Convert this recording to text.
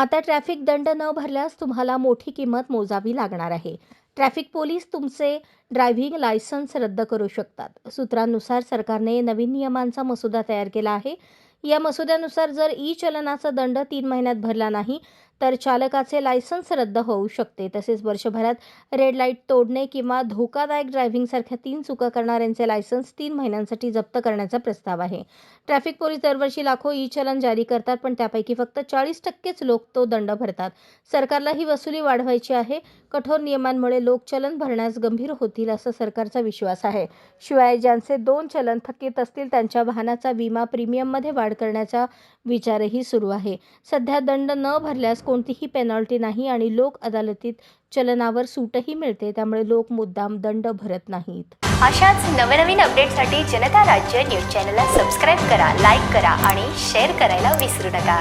आता ट्रॅफिक दंड न भरल्यास तुम्हाला मोठी किंमत मोजावी लागणार आहे. ट्रॅफिक पोलीस तुमचे ड्रायव्हिंग लायसन्स रद्द करू शकतात. सूत्रांनुसार सरकारने नवीन नियमांचा मसुदा तयार केला आहे. या मसुद्यानुसार जर ई चलनाचा दंड तीन महिन्यात भरला नाही तर चालकाचे लायसन्स रद्द होऊ शकते. तसेच वर्षभरात रेड लाइट तोडणे किंवा धोकादायक ड्रायव्हिंगसारख्या तीन चुका करणाऱ्यांचे लायसन्स तीन महिन्यांसाठी जप्त करण्याचा प्रस्ताव आहे. ट्रॅफिक पोलीस दरवर्षी लाखो ई चलन जारी करतात पण त्यापैकी फक्त चाळीस टक्केच लोक तो दंड भरतात. सरकारला ही वसुली वाढवायची आहे. कठोर नियमांमुळे लोक चलन भरण्यास गंभीर होतील असा सरकारचा विश्वास आहे. शिवाय ज्यांचे दोन चलन थकीत असतील त्यांच्या वाहनाचा विमा प्रीमियममध्ये वाढ करण्याचा विचारही सुरू आहे. सध्या दंड न भरल्यास कोणतीही पेनॉल्टी नाही आणि लोक अदालतीत चलनावर सूटही मिळते त्यामुळे लोक मुद्दाम दंड भरत नाहीत. अशाच नवनवीन अपडेटसाठी जनता राज्य न्यूज चॅनलला सबस्क्राईब करा लाईक करा आणि शेअर करायला विसरू नका.